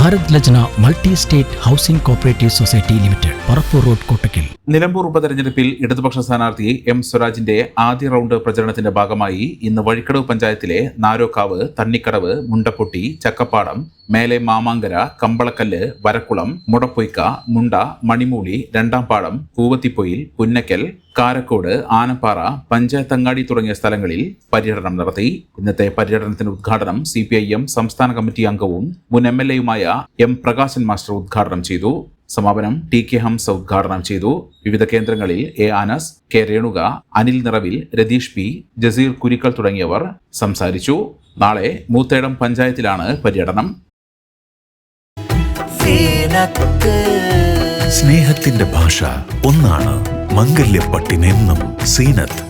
Bharat Lajna multi state housing cooperative society limited Parappur road Kottakkal. Nilambur ഉപതെരഞ്ഞെടുപ്പിൽ ഇടതുപക്ഷ സ്ഥാനാർത്ഥി M സ്വരാജിന്റെ ആദ്യ റൗണ്ട് പ്രചരണത്തിന്റെ ഭാഗമായി ഇന്ന് വഴിക്കടവ് പഞ്ചായത്തിലെ നാരോക്കാവ് തണ്ണിക്കടവ് മുണ്ടപ്പൊട്ടി ചക്കപ്പാടം മേലെ മാമാങ്കര കമ്പളക്കല്ല് വരക്കുളം മുടപ്പൊയ്ക്ക മുണ്ട മണിമൂളി രണ്ടാം പാടം പൂവത്തിപ്പൊയിൽ പുന്നക്കൽ കാരക്കോട് ആനപ്പാറ പഞ്ചായത്തങ്ങാടി തുടങ്ങിയ സ്ഥലങ്ങളിൽ പര്യടനം നടത്തി. ഇന്നത്തെ പര്യടനത്തിന്റെ ഉദ്ഘാടനം സി സംസ്ഥാന കമ്മിറ്റി അംഗവും മുൻ എം എൽ എയുമായ എം പ്രകാശൻ മാസ്റ്റർ ഉദ്ഘാടനം ചെയ്തു. സമാപനം ടി കെ ഹംസ ഉദ്ഘാടനം ചെയ്തു. വിവിധ കേന്ദ്രങ്ങളിൽ എ ആനസ് കെ രേണുക അനിൽ നിറവിൽ രതീഷ് പി ജസീർ കുരിക്കൽ തുടങ്ങിയവർ സംസാരിച്ചു. നാളെ മൂത്തേടം പഞ്ചായത്തിലാണ് പര്യടനം. സ്നേഹത്തിന്റെ ഭാഷ ഒന്നാണ് മംഗല്യപ്പട്ടിനെന്നും Zeenath.